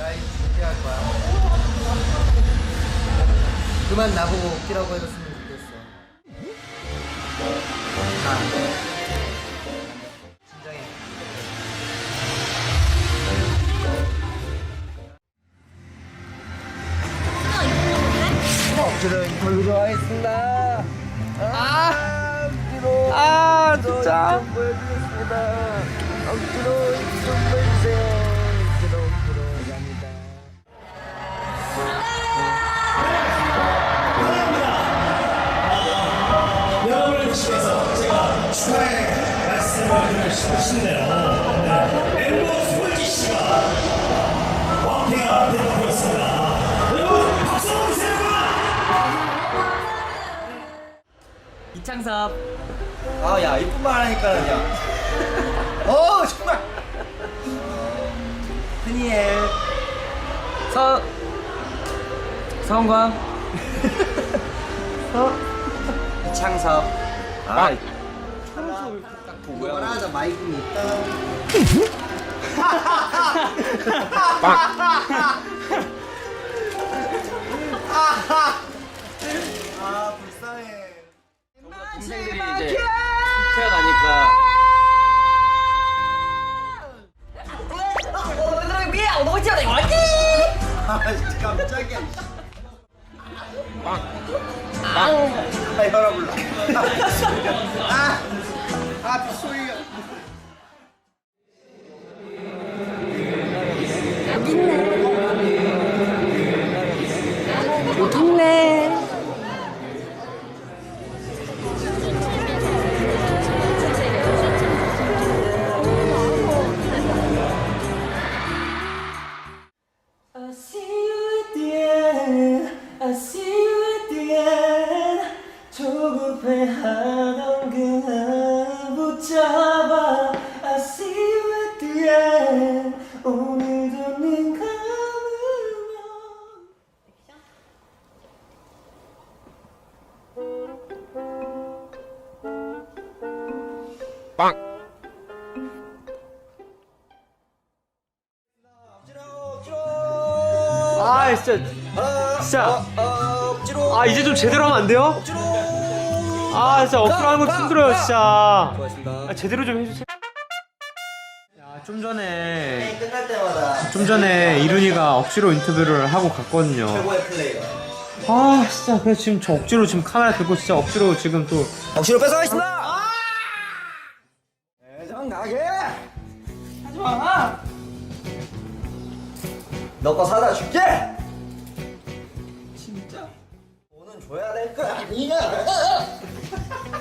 라이브 준비할 거야. 그만 나보고 웃기라고 해줬으면 좋겠어. 아. 진정해. 억지로 인터뷰로 하겠습니다. 아, 억지로. 아 진짜 좀 보여드리겠습니다. 억지로 좀 보여 싶은데요. 네. 엠버 수월지 씨가 왕패가 되었습니다. 여러분 박수 한번 주세요. 이창섭 아, 야, 이쁜 말 하니까, 야. 어, 정말. 흔히엘. 서 서원광 이창섭 아 딱 보고요 하자 마이크는 있다. 아, end. 조급해하던 그날 붙잡 아 진짜 진짜 아 이제 좀 제대로 하면 안 돼요? 아 진짜 억지로 하는 거 힘들어요 진짜 아, 제대로 좀 해주세요 야 좀 전에 끝날 때마다 좀 전에 이룬이가 억지로 인터뷰를 하고 갔거든요 최고의 플레이어. 아 진짜 그래 지금 저 억지로 지금 카메라 들고 진짜 억지로 지금 또 억지로 뺏어가겠습니다. 대장 나게. 하지 마. 너거 사다 줄게. 아니야.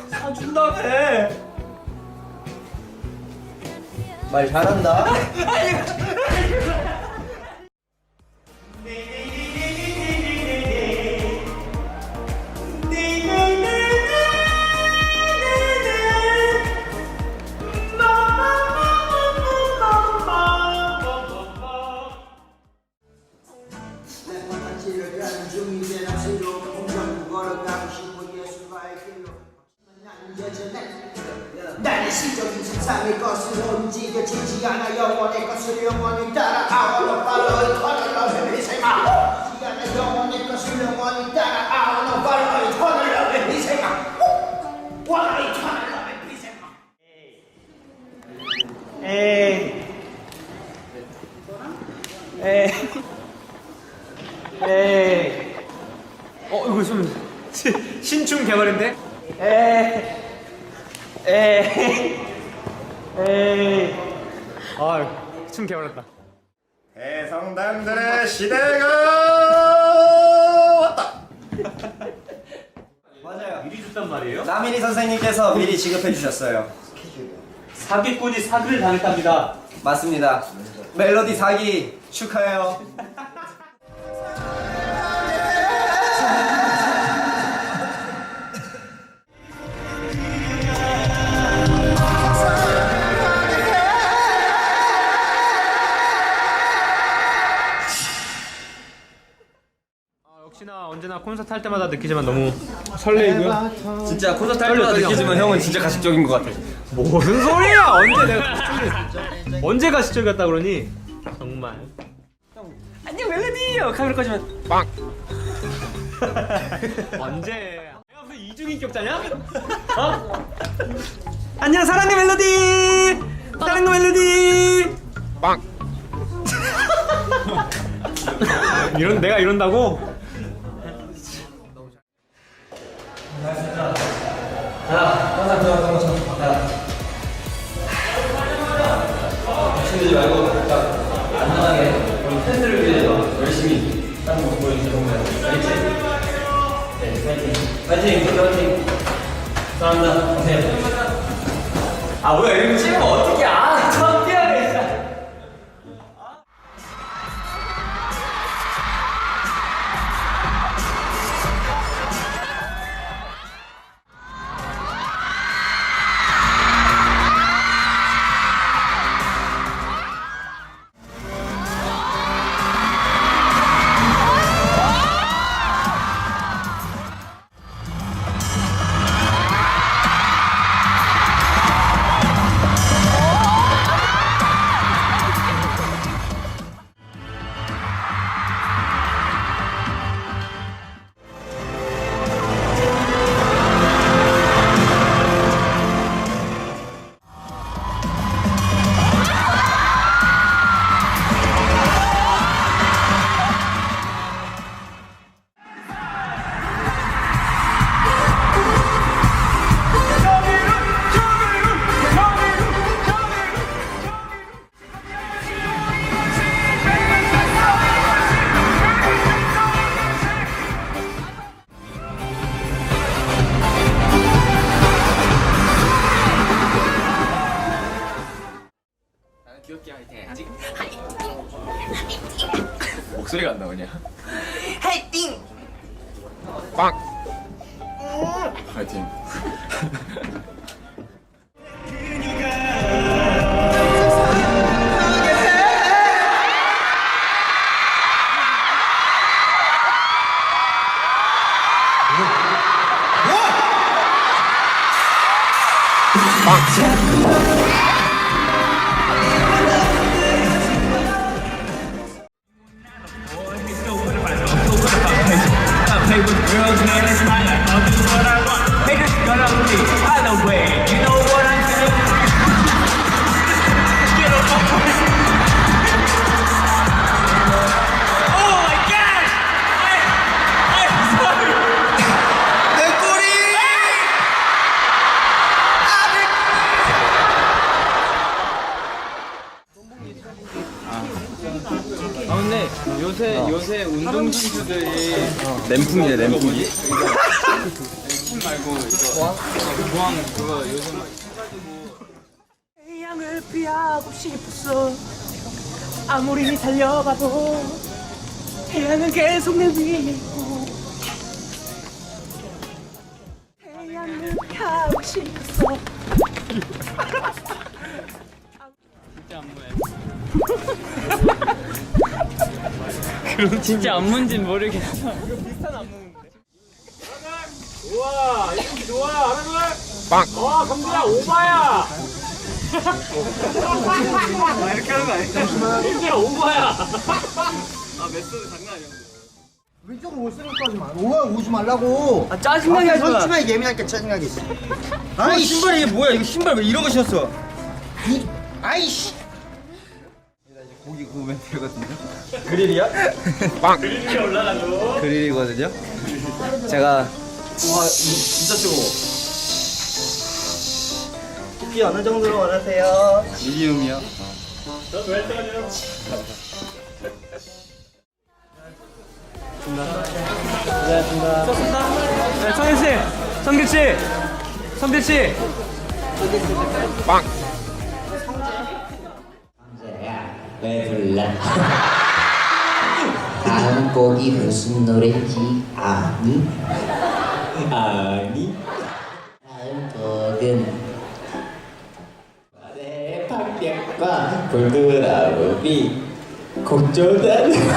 사준다며. 말 잘한다. 나는 시적인 세상의 것을 움직여지지 않아 영원의 것을 영원히 따라아 너 팔로이 터널 너의 미생아 지지 않아 영원의 것을 영원히 따라아 너 팔로이 터널 너의 미생아 원하이 터널 너의 미생아 에이. 에이. 에이. 어 이거 좀 시- 신춤 개발인데? 에이 에이 에이 아춤 개발했다 대성당들의 시대가 왔다. 맞아요. 미리 줬단 말이에요? 나민희 선생님께서 미리 지급해 주셨어요. 사기꾼이 사기를 당했답니다 맞습니다. 멜로디 사기 축하해요. 콘서트 할 때마다 느끼지만 너무 설레이고요 진짜 콘서트 할 때마다. 느끼지만 형은 진짜 가식적인 것 같아. 무슨 소리야 언제 내가 가식적이 언제 가식적이었다 그러니 정말 안녕 멜로디! 카메라 꺼지면 빵! 언제? 내가 무슨 이중인격자냐? 어? 안녕 사랑의 멜로디! 사랑의 멜로디! 빵! 이런 내가 이런다고? 힘들지 말고 딱 안전하게 우리 팬들을 위해서 열심히 하는 모습 보여주셔서 정말 파이팅! 네, 파이팅! 파이팅! 파이팅! 사랑합니다. 감사해요. 아 뭐야 이거 찍으면 어떡해 girls, man, it's my life. I'll do what I want. Haters gonna leave either way. 요새 요새 운동 선수들이 램풍이네 램풍이. 램풍 말고 이거 구황 그거 요새 막 태양을 피하고 싶었어 아무리 달려가도 태양은 계속 내 위에 진짜 안문진 모르겠어. 왼쪽으로 올 생각도 하지 마. 오야 오지 말라고. 아 짜증나게 하지 마. 선심하게 예민하니까 짜증나게 있어. 아 신발이 이게 뭐야? 이거 신발 왜 이런 거 신었어? 이 아이씨. 고기 구우면 되거든요? 그릴이야? 빵. 그릴이 올라가죠 그릴이거든요? 제가 와 진짜 뜨거워. 비 어느 정도로 원하세요? 미디움이요? 네, 성현 씨, 성길 씨, 성길 씨. 왜 불러? 다음 곡이 무슨 노래인지 아니? 아니? 다음 곡은 내 판별과 불드라움이 공존하는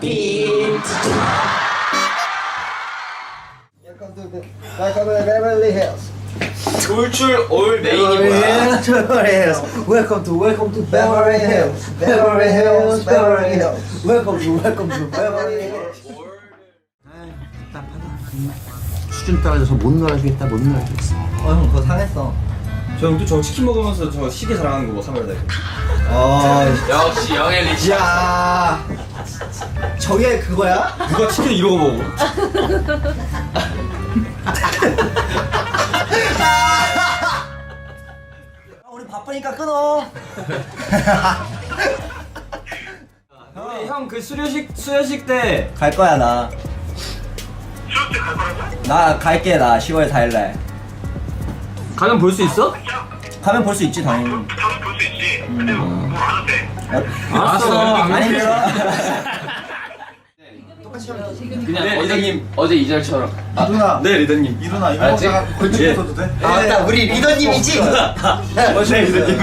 비트 Welcome to Beverly Hills. 돌출 올 Beverly Hills, Beverly Hills. Welcome to welcome to Beverly Hills. Beverly Hills, Beverly Hills. Welcome to welcome to Beverly Hills. 수준 떨어져서 못 놀아주겠다 못 놀아주겠어. 어 형 그거 상했어 저 형도 저 치킨 먹으면서 저 시계 자랑하는 거뭐 카메라 대고 아, 역시 영엘리 씨 야, 저게 그거야? 누가 치킨 이러고 먹어 우리 바쁘니까 끊어 형 그 수료식 수여식 때 갈 거야 나 수업 때갈 거라고? 나 갈게 나 10월 4일날 가면 볼 수 있어? 가면 볼 수 있지 당연히 당연히 볼수 있지. 근데 뭐안 한대. 알았어 아니면 그냥 원장님 어제 이절처럼. 누나, 네 리더님. 이누나 이거 알았지? 걸치고 예. 있어도 돼? 아 맞다. 우리 리더님이지? 네. 리더님.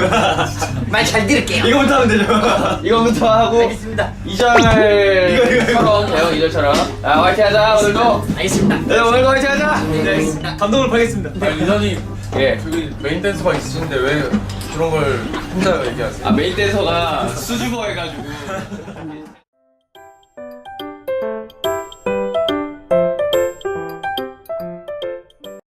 말 잘 들을게요. 이거부터 하면 되죠. 이거부터 하고 알겠습니다. 이절처럼 대형 이절처럼. 아 화이팅 하자 오늘도. 알겠습니다. 네 오늘도 화이팅 하자. 네. 감독을 하겠습니다. 리더님 예. 저기 메인 댄서가 있으신데 왜 그런 걸 혼자 얘기하세요? 아 메인 댄서가 수줍어 해가지고